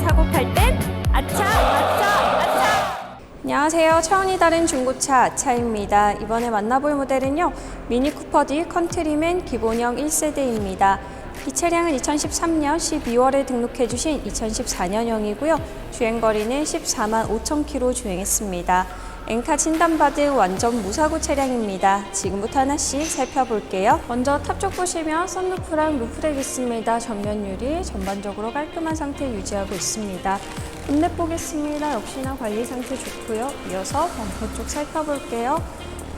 사고 팔 땐 아차, 아차, 아차. 안녕하세요. 차원이 다른 중고차 아차입니다. 이번에 만나볼 모델은요. 미니쿠퍼 D 컨트리맨 기본형 1세대입니다. 이 차량은 2013년 12월에 등록해 주신 2014년형이고요. 주행거리는 14만 5천 킬로 주행했습니다. 엔카 진단받은 완전 무사고 차량입니다. 지금부터 하나씩 살펴볼게요. 먼저 탑 쪽 보시면 썬루프랑 루프렉 있습니다. 전면 유리 전반적으로 깔끔한 상태 유지하고 있습니다. 본넷 보겠습니다. 역시나 관리 상태 좋고요. 이어서 범퍼 쪽 살펴볼게요.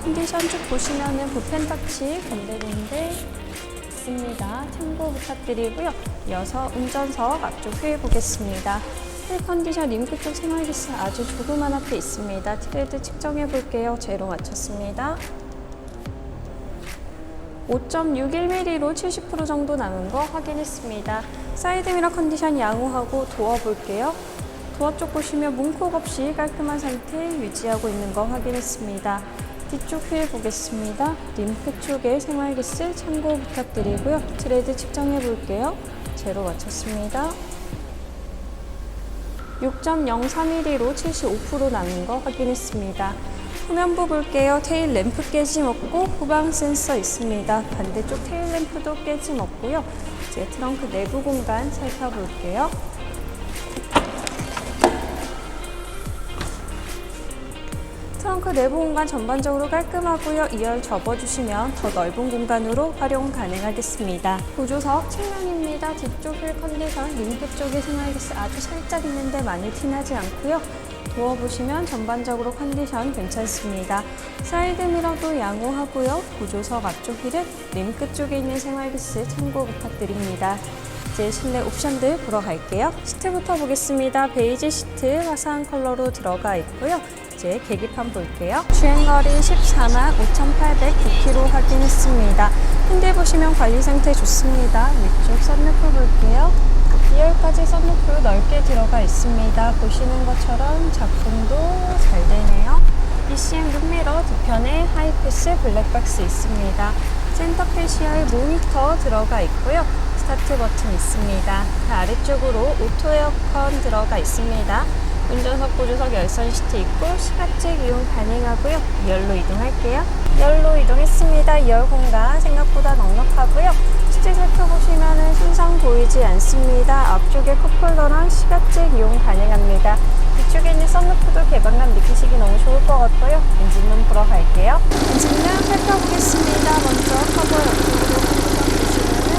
컨디션 쭉 보시면은 보펜 터치 건드리는데 있습니다. 참고 부탁드리고요. 이어서 운전석 앞쪽 휠 보겠습니다. 휠 컨디션 림프 쪽 생활기스 아주 조그만 앞에 있습니다. 트레드 측정해 볼게요. 제로 맞췄습니다. 5.61mm로 70% 정도 남은 거 확인했습니다. 사이드미러 컨디션 양호하고 도어 볼게요. 도어 쪽 보시면 문콕 없이 깔끔한 상태 유지하고 있는 거 확인했습니다. 뒤쪽 휠 보겠습니다. 림프 쪽에 생활기스 참고 부탁드리고요. 트레드 측정해 볼게요. 제로 맞췄습니다. 6.03mm로 75% 남은 거 확인했습니다. 후면부 볼게요. 테일 램프 깨짐 없고 후방 센서 있습니다. 반대쪽 테일 램프도 깨짐 없고요. 이제 트렁크 내부 공간 살펴볼게요. 트렁크 내부 공간 전반적으로 깔끔하고요. 2열 접어주시면 더 넓은 공간으로 활용 가능하겠습니다. 보조석 측면입니다. 뒤쪽 휠 컨디션, 림프 쪽에 생활기스 아주 살짝 있는데 많이 티나지 않고요. 도어 보시면 전반적으로 컨디션 괜찮습니다. 사이드 미러도 양호하고요. 보조석 앞쪽 휠은 림크 쪽에 있는 생활기스 참고 부탁드립니다. 이제 실내 옵션들 보러 갈게요. 시트부터 보겠습니다. 베이지 시트 화사한 컬러로 들어가 있고요. 이제 계기판 볼게요. 주행거리 14만 5,809km 확인했습니다. 핸들 보시면 관리 상태 좋습니다. 위쪽 썬루프 볼게요. 2열까지 썬루프 넓게 들어가 있습니다. 보시는 것처럼 작동도 잘 되네요. ECM 룸미러 뒤편에 하이패스 블랙박스 있습니다. 센터 패시아의 모니터 들어가 있고요. 스타트 버튼 있습니다. 그 아래쪽으로 오토 에어컨 들어가 있습니다. 운전석 보조석 열선 시트 있고 시각적 이용 가능하고요. 2열로 이동할게요. 2열로 이동했습니다. 2열 공간 생각보다 넉넉하고요. 시트 살펴보시면 손상 보이지 않습니다. 앞쪽에 컵홀더랑 시각적 이용 가능합니다. 뒤쪽에 있는 썬루프도 개방감 느끼시기 너무 좋을 것 같고요. 엔진룸 보러 갈게요. 엔진룸 살펴보겠습니다. 먼저 커버 옆쪽으로 컨디션 보시면은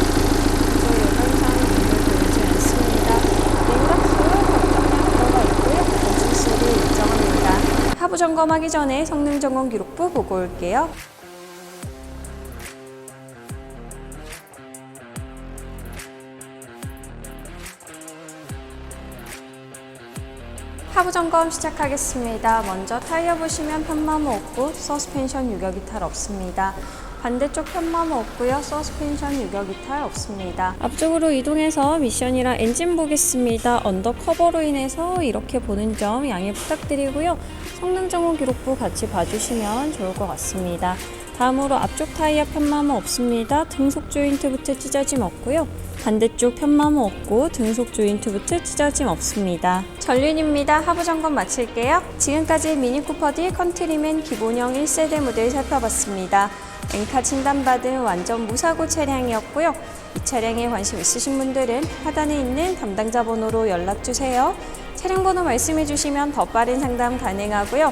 저 여전상 문을 보이지 않습니다. 냉각수 걱정량 들어가 있고요. 엔진실이 일정합니다. 하부 점검하기 전에 성능 점검 기록부 보고 올게요. 하부 점검 시작하겠습니다. 먼저 타이어 보시면 편마모 없고 서스펜션 유격 이탈 없습니다. 반대쪽 편마모 없고요. 서스펜션 유격 이탈 없습니다. 앞쪽으로 이동해서 미션이랑 엔진 보겠습니다. 언더커버로 인해서 이렇게 보는 점 양해 부탁드리고요. 성능 점검 기록부 같이 봐주시면 좋을 것 같습니다. 다음으로 앞쪽 타이어 편마모 없습니다. 등속 조인트부터 찢어짐 없고요. 반대쪽 편마모 없고 등속 조인트부터 찢어짐 없습니다. 전륜입니다. 하부 점검 마칠게요. 지금까지 미니 쿠퍼 D 컨트리맨 기본형 1세대 모델 살펴봤습니다. 엔카 진단받은 완전 무사고 차량이었고요. 이 차량에 관심 있으신 분들은 하단에 있는 담당자 번호로 연락주세요. 차량 번호 말씀해 주시면 더 빠른 상담 가능하고요.